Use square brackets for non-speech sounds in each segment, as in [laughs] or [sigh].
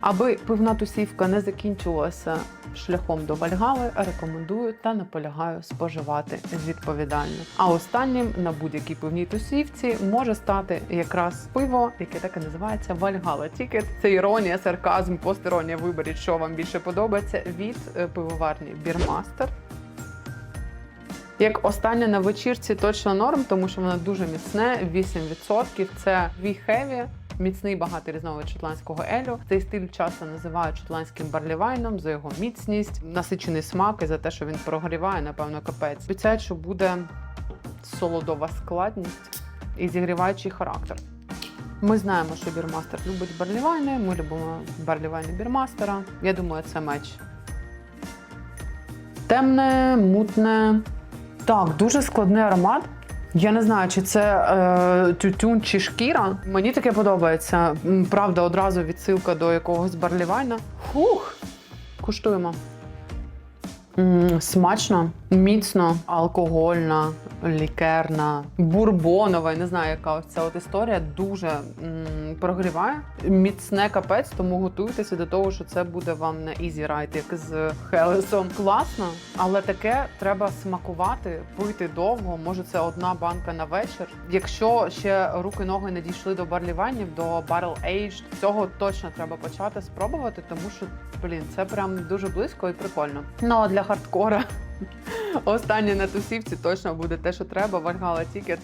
Аби пивна тусівка не закінчувалася шляхом до Вальгали, рекомендую та наполягаю споживати відповідально. А останнім на будь-якій пивній тусівці може стати якраз пиво, яке так і називається Вальгала Тікет. Це іронія, сарказм, постіронія. Виберіть, що вам більше подобається від е, пивоварні Бірмастер. Як останнє на вечірці точно норм, тому що воно дуже міцне, 8%. Це V Heavy, міцний багатий різновид шотландського елю. Цей стиль часто називають шотландським барлівайном за його міцність, насичений смак і за те, що він прогріває, напевно, капець. Обіцяють, що буде солодова складність і зігріваючий характер. Ми знаємо, що бірмастер любить барлівайни. Ми любимо барлівайни бірмастера. Я думаю, це меч. Темне, мутне. Так, дуже складний аромат. Я не знаю, чи це е, тютюн чи шкіра. Мені таке подобається. Правда, одразу відсилка до якогось барлівайна. Фух! Куштуємо. М, смачно, міцно, алкогольна, лікерна, бурбонова. Я не знаю, яка ось ця от історія дуже м, прогріває. Міцне капець, тому готуйтеся до того, що це буде вам на ізі райд, як з Хелесом. Класно, але таке треба смакувати, пити довго. Може, це одна банка на вечір. Якщо ще руки ноги не дійшли до барліванів, до barrel aged, цього точно треба почати спробувати, тому що блін, це прям дуже близько і прикольно. Ну а для хардкора останнє на тусівці точно буде те, що треба. Вальгала Тікет.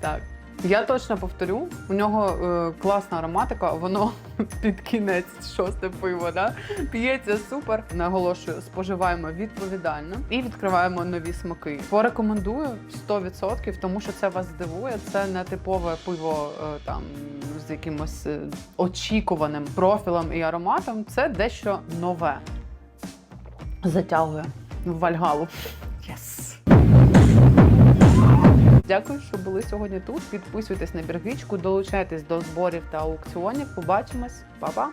Так. Я точно повторю, у нього е, класна ароматика, воно [laughs] під кінець шосте пиво, да? п'ється супер. Наголошую, споживаємо відповідально і відкриваємо нові смаки. Порекомендую 100%, тому що це вас здивує. Це не типове пиво е, там з якимось е, очікуваним профілем і ароматом. Це дещо нове. Затягує в Вальгалу. Yes! Дякую, що були сьогодні тут. Підписуйтесь на біргичку, долучайтесь до зборів та аукціонів. Побачимось, Па-па!